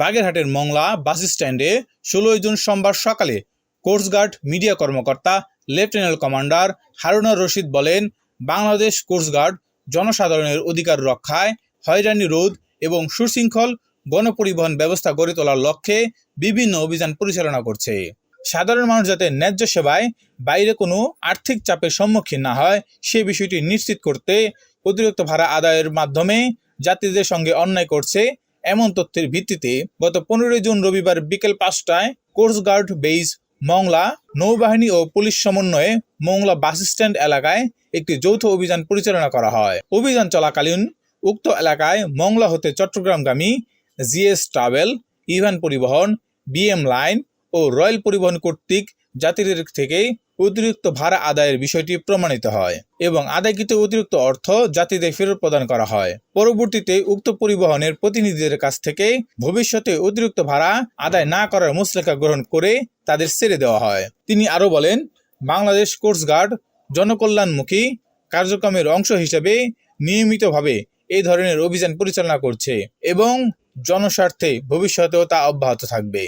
বাগেরহাটের মংলা বাস স্ট্যান্ডে ষোলোই জুন সোমবার সকালে কোস্টগার্ড মিডিয়া কর্মকর্তা লেফটেন্যান্ট কমান্ডার হারুনার রশিদ বলেন, বাংলাদেশ কোস্টগার্ড জনসাধারণের অধিকার রক্ষায় হয়রানি রোধ এবং সুশৃঙ্খল গণপরিবহন ব্যবস্থা গড়ে তোলার লক্ষ্যে বিভিন্ন অভিযান পরিচালনা করছে। সাধারণ মানুষ যাতে ন্যায্য সেবায় বাইরে কোনো আর্থিক চাপের সম্মুখীন না হয়, সে বিষয়টি নিশ্চিত করতে অতিরিক্ত ভাড়া আদায়ের মাধ্যমে যাত্রীদের সঙ্গে অন্যায় করছে এমন তথ্যের ভিত্তিতে গত পনেরোই জুন রবিবার বিকেল পাঁচটায় কোস্টগার্ড বেইজ মংলা নৌবাহিনী ও পুলিশ সমন্বয়ে মংলা বাস স্ট্যান্ড এলাকায় একটি যৌথ অভিযান পরিচালনা করা হয়। অভিযান চলাকালীন উক্ত এলাকায় মংলা হতে চট্টগ্রামগামী GS travel, Ivan Paribahan, BM line ও রয়্যাল পরিবহন কর্তৃক যাত্রীদের থেকে অতিরিক্ত ভাড়া আদায়ের বিষয়টি প্রমাণিত হয় এবং আদায়কৃত অতিরিক্ত অর্থ যাত্রীদের ফেরত প্রদান করা হয়। পরবর্তীতে উক্ত পরিবহনের প্রতিনিধিদের কাছ থেকে ভবিষ্যতে অতিরিক্ত ভাড়া আদায় না করার মুসলেখা গ্রহণ করে তাদের ছেড়ে দেওয়া হয়। তিনি আরও বলেন, বাংলাদেশ কোস্টগার্ড জনকল্যাণমুখী কার্যক্রমের অংশ হিসেবে নিয়মিতভাবে এই ধরনের অভিযান পরিচালনা করছে এবং জনস্বার্থে ভবিষ্যতেও তা অব্যাহত থাকবে।